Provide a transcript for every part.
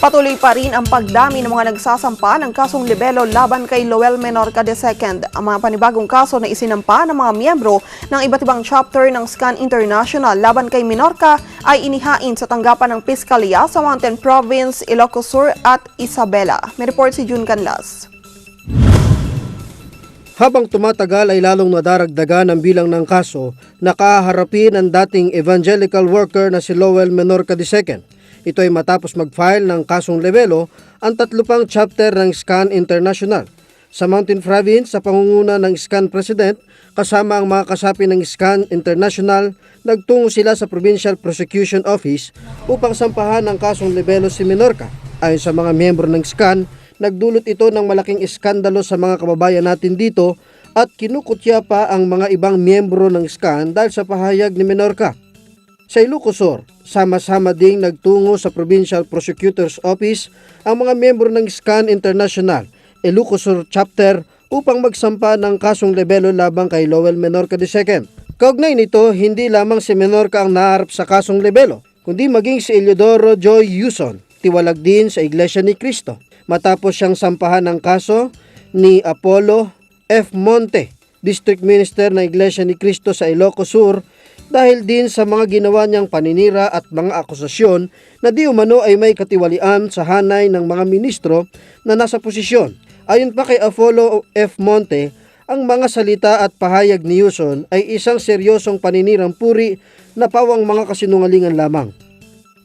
Patuloy pa rin ang pagdami ng mga nagsasampa ng kasong libelo laban kay Lowell Menorca II. Ang mga panibagong kaso na isinampa ng mga miyembro ng iba't ibang chapter ng SCAN International laban kay Menorca ay inihain sa tanggapan ng Piskalya sa Mountain Province, Ilocos Sur at Isabela. May report si June Canlas. Habang tumatagal ay lalong nadaragdagan ang bilang ng kaso na kaharapin ang dating evangelical worker na si Lowell Menorca II. Ito ay matapos mag-file ng kasong lebelo ang tatlo pang chapter ng SCAN International. Sa Mountain Province, sa pangunguna ng SCAN President, kasama ang mga kasapi ng SCAN International, nagtungo sila sa Provincial Prosecution Office upang sampahan ang kasong lebelo si Menorca. Ayon sa mga miyembro ng SCAN, nagdulot ito ng malaking iskandalo sa mga kababayan natin dito at kinukutya pa ang mga ibang miyembro ng SCAN dahil sa pahayag ni Menorca. Sa Ilocosur, sama-sama ding nagtungo sa Provincial Prosecutor's Office ang mga miyembro ng SCAN International, Ilocosur Chapter upang magsampa ng kasong lebelo labang kay Lowell Menorca II. Kaugnay nito, hindi lamang si Menorca ang naharap sa kasong lebelo, kundi maging si Eliodoro Joy Yuson, tiwalag din sa Iglesia ni Cristo. Matapos siyang sampahan ng kaso ni Apollo F. Monte, District Minister ng Iglesia ni Cristo sa Ilocos Sur dahil din sa mga ginawa niyang paninira at mga akusasyon na di umano ay may katiwalian sa hanay ng mga ministro na nasa posisyon. Ayon pa kay Apollo F. Monte, ang mga salita at pahayag ni Yuson ay isang seryosong paninirang puri na pawang mga kasinungalingan lamang.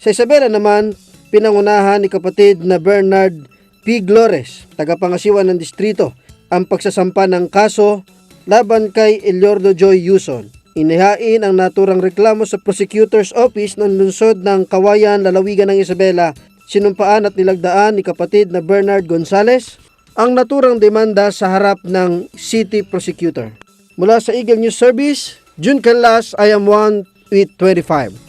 Sa Isabela naman, pinangunahan ni kapatid na Bernard P. Glores, tagapangasiwa ng distrito, ang pagsasampa ng kaso laban kay Eliordo Joy Yuson. Inihain ang naturang reklamo sa Prosecutor's Office ng lungsod ng Kawayan, Lalawigan ng Isabela. Sinumpaan at nilagdaan ni kapatid na Bernard Gonzales ang naturang demanda sa harap ng City Prosecutor. Mula sa Eagle News Service, June Canlas, I am 1 with 25.